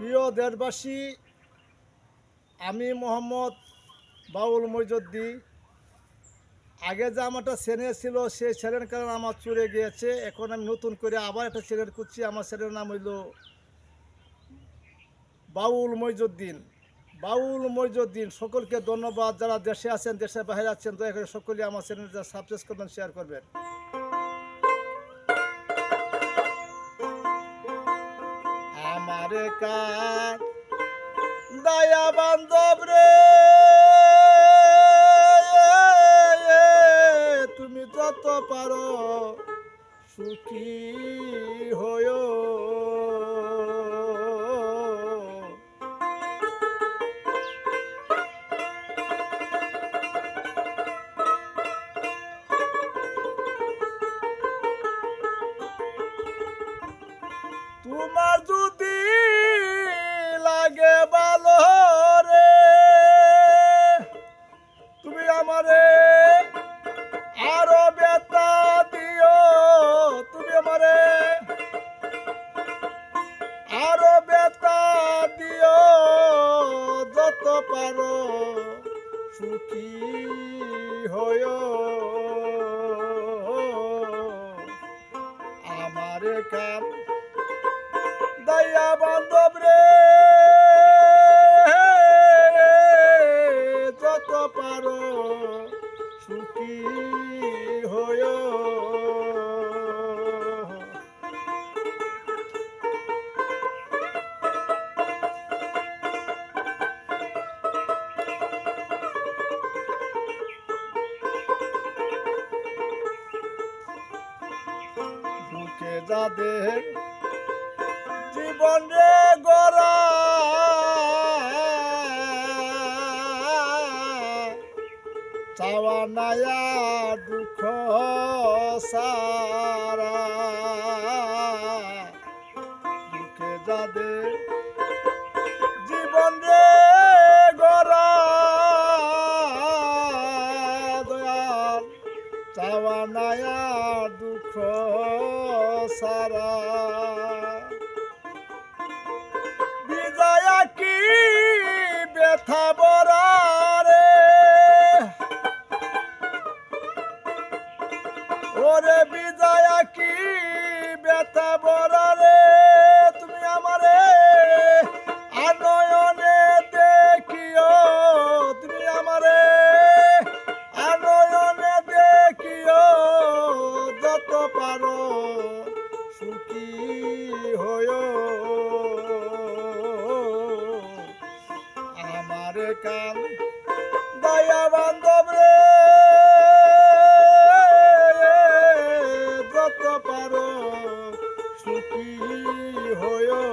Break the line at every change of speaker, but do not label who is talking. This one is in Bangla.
দেশবাসী, আমি মোহাম্মদ বাউল মইজুদ্দি আগে যে আমার একটা চ্যানেল ছিল সেই চ্যানেল কারণ আমার চুরে গিয়েছে। এখন আমি নতুন করে আবার একটা চ্যানেল করছি আমার চ্যানেলের নাম হইল বাউল মইজুদ্দিন বাউল মইজুদ্দিন সকলকে ধন্যবাদ। যারা দেশে আছেন, দেশের বাইরে আছেন, দয়া করে সকলে আমার চ্যানেলটা সাবস্ক্রাইব করবেন শেয়ার করবেন। কার দয়া বান্ধব রে। তুমি যত পারো সুখী হয়। তোমার আরও বেতা দিও যত পারো সুখী হয় আমার কাম দয়া বান্ধব রে যত পারো যাদের জীবন রে গড়া চাওয়া নায়া দুঃখ সারা। নায়া দুঃখ সারা। বিজয়া কি ব্যথা বরারে ওরে বিজয়া কি ব্যথা বরারে তুমি আমারে আমার কাল দয়া বান্ধব রে যত পারো সুখী হয়ে